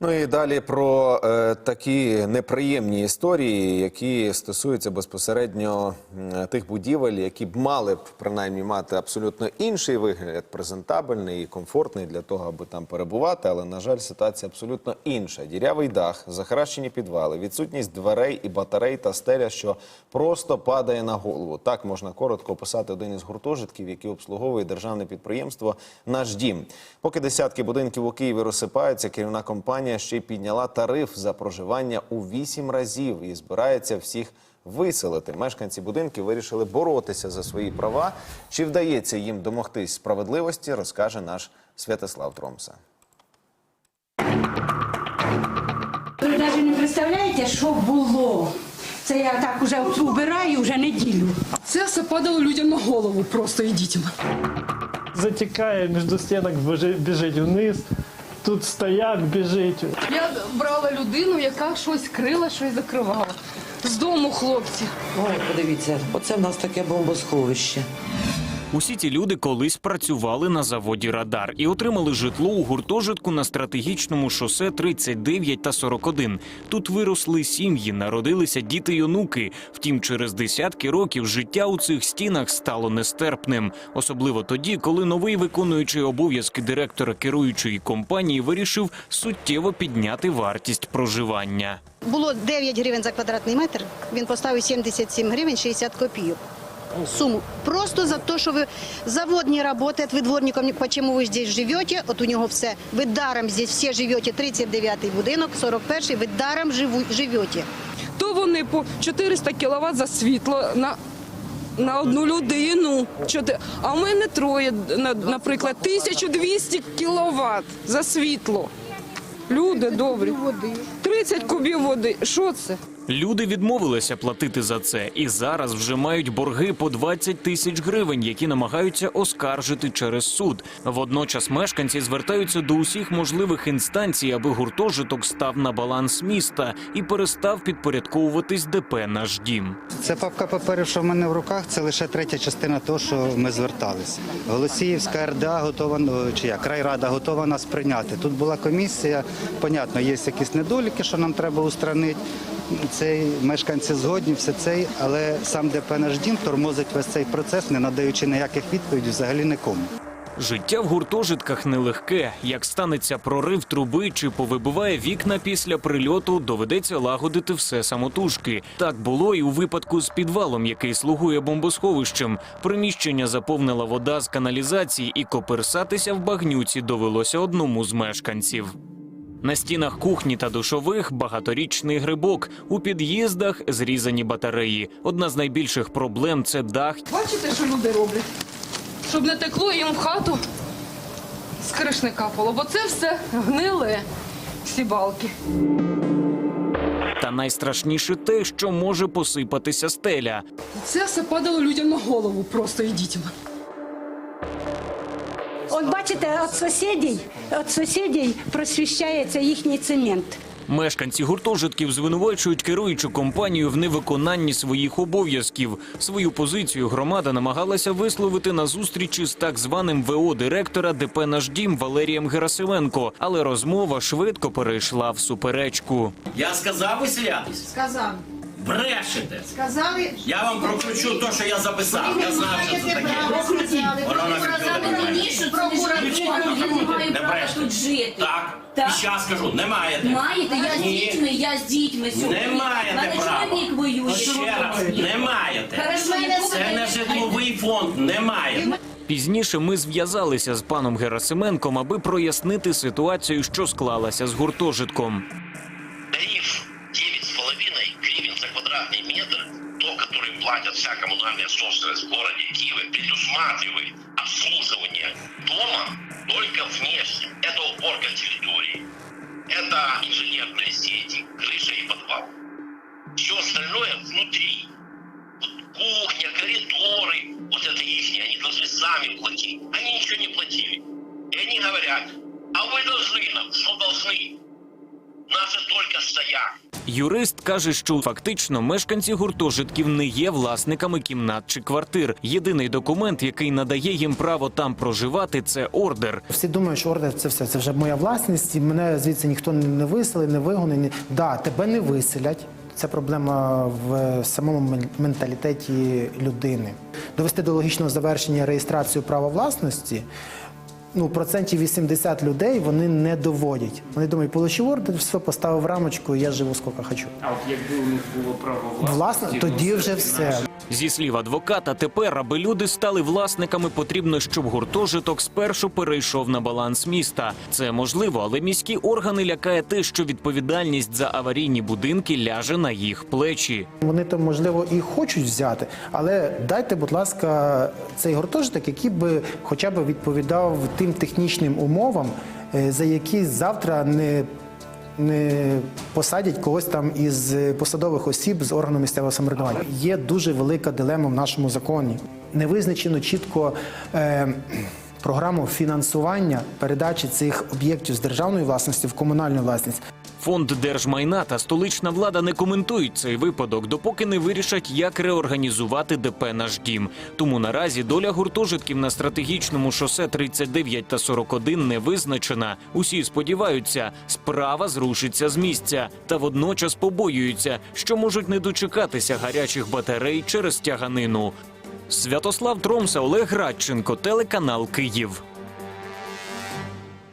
Ну і далі про е, такі неприємні історії, які стосуються безпосередньо тих будівель, які б мали б принаймні мати абсолютно інший вигляд, презентабельний і комфортний для того, аби там перебувати. Але на жаль, ситуація абсолютно інша. Дірявий дах, захаращені підвали, відсутність дверей і батарей та стеля, що просто падає на голову. Так можна коротко описати один із гуртожитків, який обслуговує державне підприємство Наш дім. Поки десятки будинків у Києві розсипаються, керівна компанія ще й підняла тариф за проживання у вісім разів і збирається всіх виселити. Мешканці будинків вирішили боротися за свої права. Чи вдається їм домогтись справедливості, розкаже наш Святослав Тромса. Ви навіть не представляєте, що було. Це я так уже убираю вже неділю. Це все падало людям на голову, просто ідіть. затікає між стінок, біжи- біжить вниз. Тут стояк біжить. Я брала людину, яка щось крила, щось закривала. З дому хлопці. Ой, подивіться, оце в нас таке бомбосховище. Усі ці люди колись працювали на заводі Радар і отримали житло у гуртожитку на стратегічному шосе 39 та 41. Тут виросли сім'ї, народилися діти й онуки. Втім, через десятки років життя у цих стінах стало нестерпним, особливо тоді, коли новий виконуючий обов'язки директора керуючої компанії вирішив суттєво підняти вартість проживання. Було 9 гривень за квадратний метр, він поставив 77 гривень 60 копійок. Сумму. Просто за те, що ви завод не работает, ви дворником, почему ви здесь живете, от у нього все. Ви даром здесь всі живете, 39-й будинок, 41-й, ви даром живете. То вони по 400 кВт за світло на, на одну людину. А в мене троє, наприклад, 1200 кВт за світло. Люди добрі. 30 кубів води. Що це? Люди відмовилися платити за це і зараз вже мають борги по 20 тисяч гривень, які намагаються оскаржити через суд. Водночас мешканці звертаються до усіх можливих інстанцій, аби гуртожиток став на баланс міста і перестав підпорядковуватись ДП наш дім. Це папка паперів, що в мене в руках, це лише третя частина того, що ми зверталися. Голосіївська РДА готова, ну, чи як, райрада готова нас прийняти. Тут була комісія, понятно, є якісь недоліки, що нам треба устранити. Цей мешканці згодні, все це, але сам ДП наш дім тормозить весь цей процес, не надаючи ніяких відповідей взагалі нікому. Життя в гуртожитках нелегке. Як станеться прорив труби чи повибиває вікна після прильоту, доведеться лагодити все самотужки. Так було і у випадку з підвалом, який слугує бомбосховищем. Приміщення заповнила вода з каналізації, і коперсатися в багнюці довелося одному з мешканців. На стінах кухні та душових багаторічний грибок. У під'їздах зрізані батареї. Одна з найбільших проблем це дах Бачите, що люди роблять? Щоб не текло їм в хату з криш не капало, бо це все гниле, всі балки. Та найстрашніше те, що може посипатися стеля. Це все падало людям на голову, просто ідіть. От бачите, від сусідів, від сусідів просвіщається їхній цемент. Мешканці гуртожитків звинувачують керуючу компанію в невиконанні своїх обов'язків. Свою позицію громада намагалася висловити на зустрічі з так званим ВО директора ДП «Наш дім» Валерієм Герасименко, але розмова швидко перейшла в суперечку. Я сказав виселятись? Сказав. Брешете. Сказали, Я вам прокручу те, що я записав. Я знаю, що це таке. Воно на комп'ютері має. Не брешете. Так. Так. І зараз скажу, не маєте. Маєте, я з Ні. дітьми, я з дітьми сьогодні. Не маєте Мене права. чоловік воює. Ще раз, не маєте. Хорошо, Це не житловий фонд, не маєте. Пізніше ми зв'язалися з паном Герасименком, аби прояснити ситуацію, що склалася з гуртожитком. Платят вся коммунальная собственность в городе Киеве, предусматривает обслуживание дома только внешне. Это уборка территории, это инженерные сети, крыша и подвал. Все остальное внутри. Вот кухня, коридоры, вот это их, они должны сами платить. Они ничего не платили. И они говорят, а вы должны нам, что должны? Нас же только стоят. Юрист каже, що фактично мешканці гуртожитків не є власниками кімнат чи квартир. Єдиний документ, який надає їм право там проживати, це ордер. Всі думають, що ордер це все. Це вже моя власність, і мене звідси ніхто не виселить, не вигонить. Да, тебе не виселять. Це проблема в самому менталітеті людини. Довести до логічного завершення реєстрацію права власності. Ну, процентів 80 людей вони не доводять. Вони думають, получив ордер, все, поставив рамочку, і я живу скільки хочу. А от якби у них було право Власне, тоді вже все. Зі слів адвоката, тепер, аби люди стали власниками, потрібно, щоб гуртожиток спершу перейшов на баланс міста. Це можливо, але міські органи лякає те, що відповідальність за аварійні будинки ляже на їх плечі. Вони то можливо і хочуть взяти, але дайте, будь ласка, цей гуртожиток, який би хоча б відповідав тим технічним умовам, е, за які завтра. Не посадять когось там із посадових осіб з органу місцевого самоврядування. Є дуже велика дилема в нашому законі. Не визначено чітко е, програму фінансування передачі цих об'єктів з державної власності в комунальну власність. Фонд держмайна та столична влада не коментують цей випадок, допоки не вирішать, як реорганізувати ДП «Наш дім». Тому наразі доля гуртожитків на стратегічному шосе 39 та 41 не визначена. Усі сподіваються, справа зрушиться з місця та водночас побоюються, що можуть не дочекатися гарячих батарей через тяганину. Святослав Тромса, Олег Радченко, телеканал Київ.